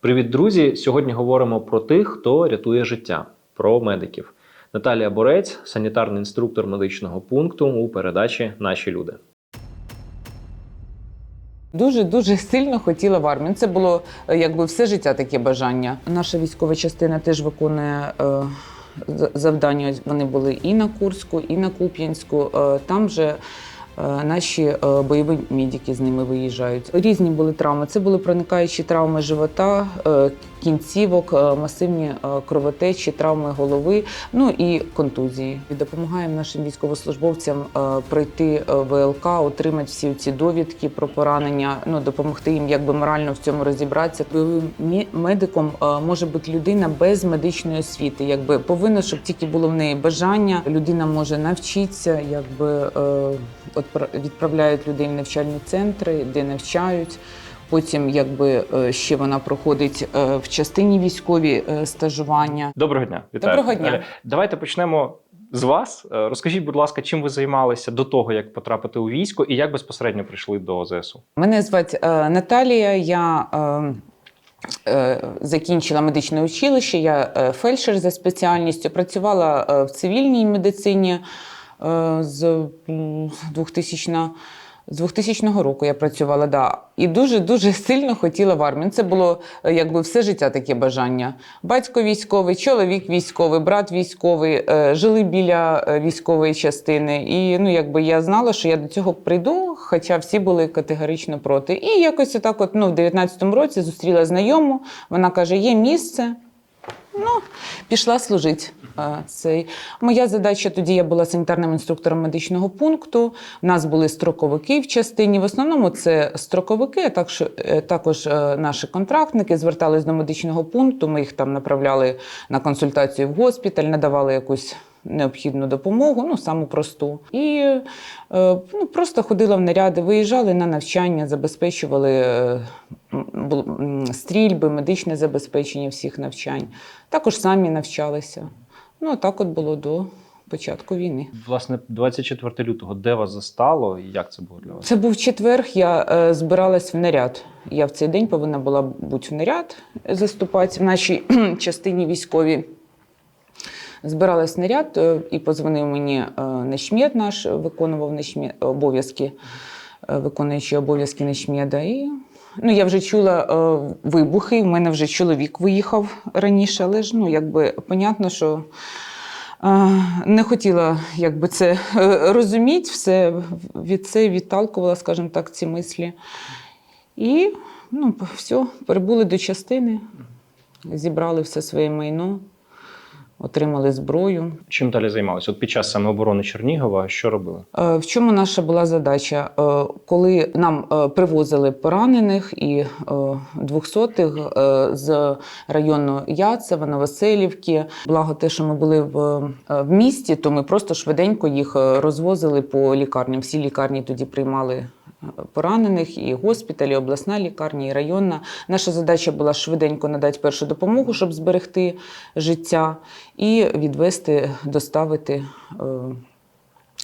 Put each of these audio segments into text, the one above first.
Привіт, друзі! Сьогодні говоримо про тих, хто рятує життя, про медиків. Наталія Борець, санітарний інструктор медичного пункту у передачі Наші люди. Дуже дуже сильно хотіла в армію. Це було е, якби все життя таке бажання. Наша військова частина теж виконує е, завдання. Вони були і на Курську, і на Куп'янську. Е, там же наші е, бойові медики з ними виїжджають. Різні були травми. Це були проникаючі травми живота, е, кінцівок, е, масивні е, кровотечі, травми голови, ну і контузії. І допомагаємо нашим військовослужбовцям е, пройти е, ВЛК, отримати всі ці довідки про поранення, ну допомогти їм якби морально в цьому розібратися. Бойовим медиком е, може бути людина без медичної освіти. Якби повинно, щоб тільки було в неї бажання. Людина може навчитися, якби е, відправляють людей в навчальні центри, де навчають. Потім, якби е, ще вона проходить е, в частині військові е, стажування. Доброго дня, вітаю. Доброго дня. Давайте почнемо з вас. Розкажіть, будь ласка, чим ви займалися до того, як потрапити у військо, і як безпосередньо прийшли до ЗСУ? Мене звати Наталія. Я закінчила медичне училище. Я фельдшер за спеціальністю. Працювала в цивільній медицині з м, 2000 з 2000 року я працювала, да. І дуже-дуже сильно хотіла в армію. Це було е, якби все життя таке бажання. Батько військовий, чоловік військовий, брат військовий, е, жили біля е, військової частини. І ну, якби я знала, що я до цього прийду, хоча всі були категорично проти. І якось отак, от, ну, в 19-му році зустріла знайому. Вона каже: є місце. Ну, пішла служити. Е, Цей. Моя задача тоді я була санітарним інструктором медичного пункту. У нас були строковики в частині. В основному це строковики, а також, е, також е, наші контрактники звертались до медичного пункту. Ми їх там направляли на консультацію в госпіталь, надавали якусь необхідну допомогу, ну саму просту. І е, ну, просто ходила в наряди, виїжджали на навчання, забезпечували е, стрільби, медичне забезпечення всіх навчань. Також самі навчалися. Ну, так от було до початку війни. Власне, 24 лютого, де вас застало і як це було для вас? Це був четверг, я е, збиралась в наряд. Я в цей день повинна була бути в наряд, заступати в нашій частині військовій. Збиралась наряд е, і позвонив мені е, наш, виконував обов'язки, е, виконуючий обов'язки Нечмєда. І ну, я вже чула е, вибухи. У мене вже чоловік виїхав раніше, але ж ну, якби понятно, що. Е, Не хотіла якби це е, розуміти, все від це відталкувала, скажімо так, ці мислі. І ну, все, прибули до частини, зібрали все своє майно, отримали зброю. Чим далі займалися? От під час самооборони Чернігова що робили? Е, В чому наша була задача? Е, Коли нам е, привозили поранених і двохсотих з району Яцева, Новоселівки, благо те, що ми були в, в місті, то ми просто швиденько їх розвозили по лікарням. Всі лікарні тоді приймали. Поранених і госпіталі, і обласна лікарня, і районна. Наша задача була швиденько надати першу допомогу, щоб зберегти життя, і відвести, доставити е,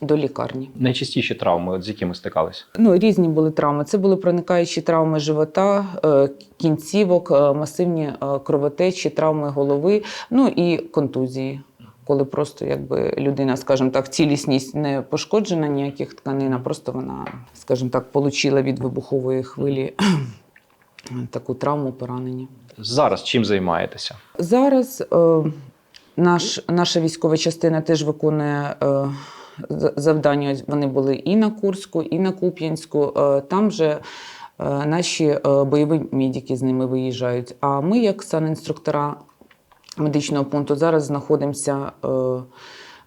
до лікарні. Найчастіші травми, от з якими стикалися? Ну, різні були травми. Це були проникаючі травми живота, е, кінцівок, е, масивні кровотечі, травми голови, ну і контузії. Коли просто якби людина, скажімо так, цілісність не пошкоджена ніяких тканин, а просто вона, скажімо так, отримала від вибухової хвилі таку травму, поранення. Зараз чим займаєтеся? Зараз е, наш, наша військова частина теж виконує е, завдання. Вони були і на Курську, і на Куп'янську. Е, там же е, наші е, бойові медики з ними виїжджають. А ми, як санінструктора медичного пункту, зараз знаходимося.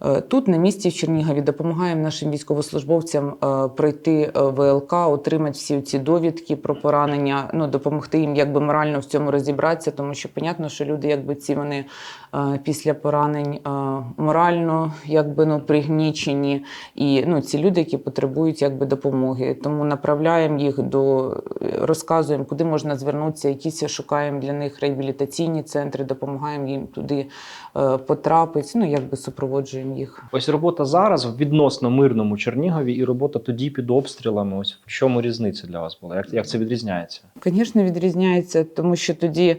Е, Тут на місці в Чернігові допомагаємо нашим військовослужбовцям е, пройти е, ВЛК, отримати всі ці довідки про поранення, ну допомогти їм якби морально в цьому розібратися, тому що понятно, що люди, якби ці вони після поранень морально якби ну пригнічені, і ну ці люди, які потребують якби допомоги. Тому направляємо їх до розказуємо, куди можна звернутися, якісь шукаємо для них реабілітаційні центри, допомагаємо їм туди потрапити. Ну якби супроводжуємо забезпечуємо їх. Ось робота зараз в відносно мирному Чернігові і робота тоді під обстрілами. Ось в чому різниця для вас була? Як, як це відрізняється? Звісно, відрізняється, тому що тоді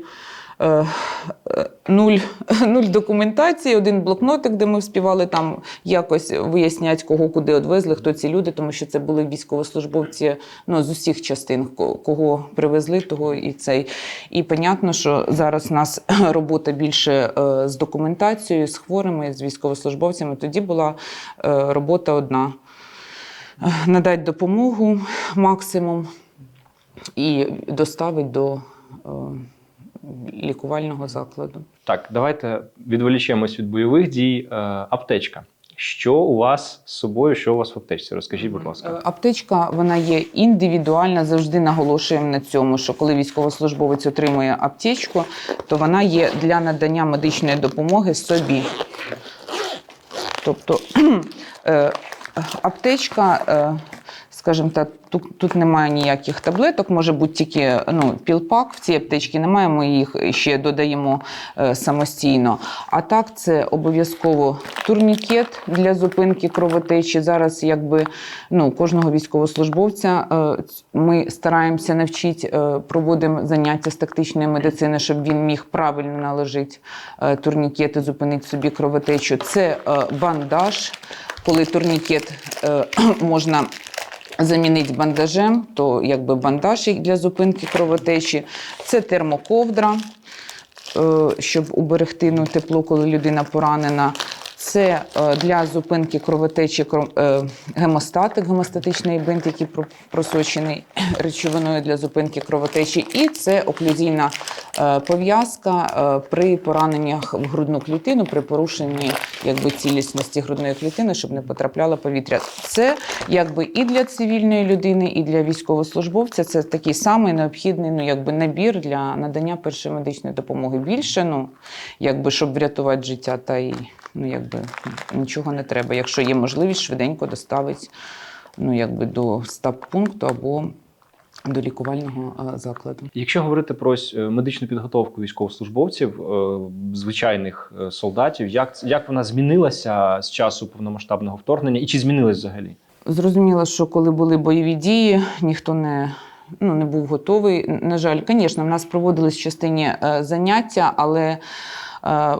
нуль, нуль документації, один блокнотик, де ми вспівали там якось виясняти, кого куди відвезли, хто ці люди, тому що це були військовослужбовці ну, з усіх частин, кого привезли, того і цей. І понятно, що зараз у нас робота більше е, з документацією, з хворими, з військовослужбовцями. Тоді була е, робота одна. Е, Надати допомогу максимум і доставить до е, лікувального закладу. Так, давайте відволічемось від бойових дій. Е, аптечка. Що у вас з собою? Що у вас в аптечці? Розкажіть, будь Е, ласка. Аптечка вона є індивідуальна. Завжди наголошуємо на цьому, що коли військовослужбовець отримує аптечку, то вона є для надання медичної допомоги собі. Тобто е, аптечка, скажімо так, тут, тут немає ніяких таблеток, може бути тільки ну, пілпак в цій аптечці, немає, ми їх ще додаємо е, самостійно. А так, це обов'язково турнікет для зупинки кровотечі. Зараз якби ну, кожного військовослужбовця е, ми стараємося навчити, е, проводимо заняття з тактичної медицини, щоб він міг правильно наложити турнікет і зупинити собі кровотечу. Це бандаж, коли турнікет можна замінити бандажем, то якби бандаж для зупинки кровотечі. Це термоковдра, е, щоб уберегти ну, тепло, коли людина поранена. Це е, для зупинки кровотечі е, гемостатик, гемостатичний бинт, який про- просочений речовиною для зупинки кровотечі. І це оклюзійна е, пов'язка при пораненнях в грудну клітину, при порушенні якби, цілісності грудної клітини, щоб не потрапляло повітря. Це якби і для цивільної людини, і для військовослужбовця. Це такий самий необхідний ну, якби, набір для надання першої медичної допомоги. Більше, ну, якби, щоб врятувати життя, та й ну, якби, нічого не треба. Якщо є можливість, швиденько доставити ну, якби, до стаб-пункту або до лікувального е, закладу. Якщо говорити про е, медичну підготовку військовослужбовців, е, звичайних солдатів, як, як вона змінилася з часу повномасштабного вторгнення і чи змінилась взагалі? Зрозуміло, що коли були бойові дії, ніхто не, ну, не був готовий. На жаль, звісно, в нас проводились частині заняття, але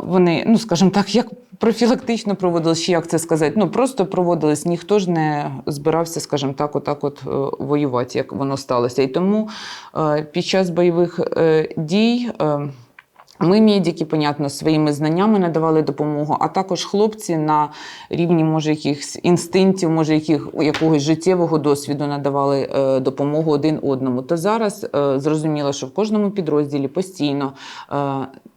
вони, ну скажімо так, як профілактично проводилось, чи як це сказати, ну просто проводились, ніхто ж не збирався, скажімо так, отак от е, воювати, як воно сталося. І тому е, під час бойових е, дій. Ми, медики, понятно, своїми знаннями надавали допомогу, а також хлопці на рівні, може, якихось інстинктів, може, яких, якогось життєвого досвіду надавали е, допомогу один одному. То зараз е, зрозуміло, що в кожному підрозділі постійно е,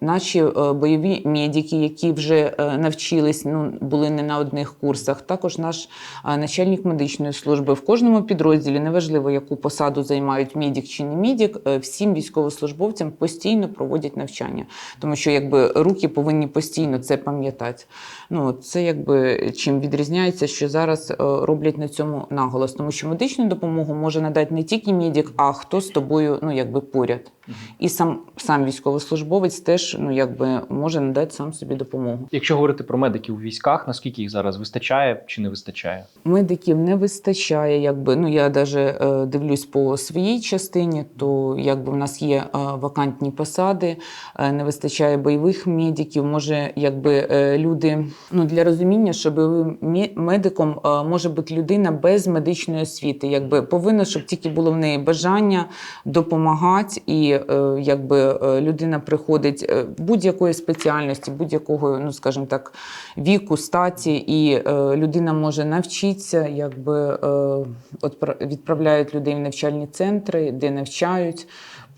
наші е, бойові медики, які вже е, навчились, ну, були не на одних курсах, також наш е, начальник медичної служби в кожному підрозділі, неважливо, яку посаду займають медик чи не медик, е, всім військовослужбовцям постійно проводять навчання. Тому що якби руки повинні постійно це пам'ятати. Ну це якби чим відрізняється, що зараз е, роблять на цьому наголос, тому що медичну допомогу може надати не тільки медик, а хто з тобою ну якби поряд. І сам сам військовослужбовець теж ну якби може надати сам собі допомогу. Якщо говорити про медиків у військах, наскільки їх зараз вистачає чи не вистачає? Медиків не вистачає. Якби ну я даже е, дивлюсь по своїй частині, то якби в нас є е, вакантні посади, е, не вистачає бойових медиків. Може, якби е, люди ну для розуміння, що бойовим медиком е, може бути людина без медичної освіти. Якби повинно, щоб тільки було в неї бажання допомагати, і якби е, людина приходить е, будь-якої спеціальності, будь-якого, ну скажімо так, віку, статі, і е, людина може навчитися, якби е, відправляють людей в навчальні центри, де навчають.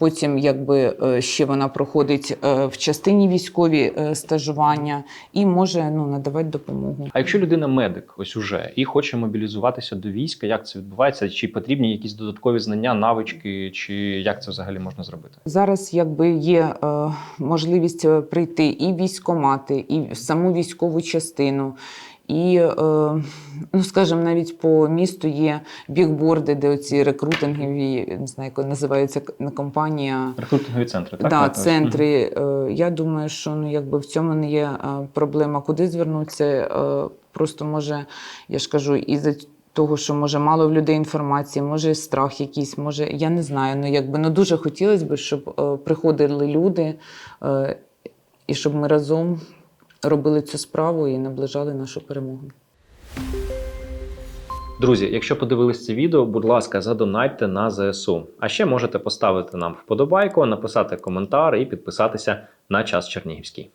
Потім, якби е, ще вона проходить е, в частині військові е, стажування і може ну надавати допомогу. А якщо людина медик, ось уже і хоче мобілізуватися до війська, як це відбувається? Чи потрібні якісь додаткові знання, навички, чи як це взагалі можна зробити? Зараз якби є можливість прийти і в військкомати, і в саму військову частину, І, е, ну, скажімо, навіть по місту є бігборди, де оці рекрутингові, не знаю, як називається компанія. Рекрутингові центри, так? Да, центри. Е, Я думаю, що ну, якби в цьому не є е, проблема, куди звернутися. Просто може, я ж кажу, із-за того, що може мало в людей інформації, може страх якийсь, може, я не знаю. Ну, якби ну, дуже хотілося б, щоб е, приходили люди е, і щоб ми разом робили цю справу і наближали нашу перемогу. Друзі, якщо подивились це відео, будь ласка, задонатьте на ЗСУ. А ще можете поставити нам вподобайку, написати коментар і підписатися на час Чернігівський.